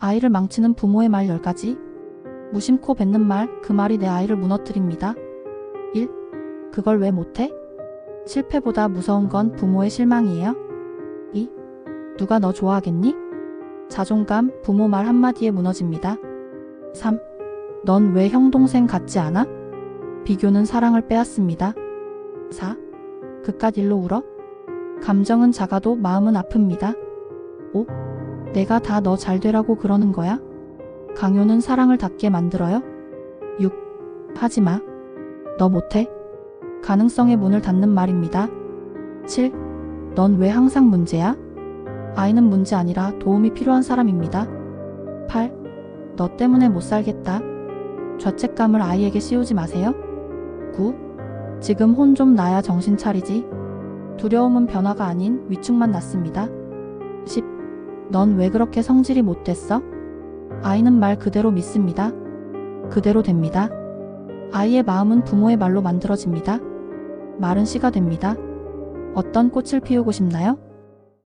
아이를 망치는 부모의 말 10가지. 무심코 뱉는 말, 그 말이 내 아이를 무너뜨립니다. 1. 그걸 왜 못해? 실패보다 무서운 건 부모의 실망이에요. 2. 누가 너 좋아하겠니? 자존감, 부모 말 한마디에 무너집니다. 3. 넌 왜 형 동생 같지 않아? 비교는 사랑을 빼앗습니다. 4. 그깟 일로 울어? 감정은 작아도 마음은 아픕니다. 5. 내가 다 너 잘 되라고 그러는 거야? 강요는 사랑을 닫게 만들어요. 6. 하지 마. 너 못해. 가능성의 문을 닫는 말입니다. 7. 넌 왜 항상 문제야? 아이는 문제 아니라 도움이 필요한 사람입니다. 8. 너 때문에 못 살겠다. 죄책감을 아이에게 씌우지 마세요. 9. 지금 혼 좀 나야 정신 차리지. 두려움은 변화가 아닌 위축만 낳습니다. 10. 넌 왜 그렇게 성질이 못 됐어? 아이는 말 그대로 믿습니다. 그대로 됩니다. 아이의 마음은 부모의 말로 만들어집니다. 말은 씨가 됩니다. 어떤 꽃을 피우고 싶나요?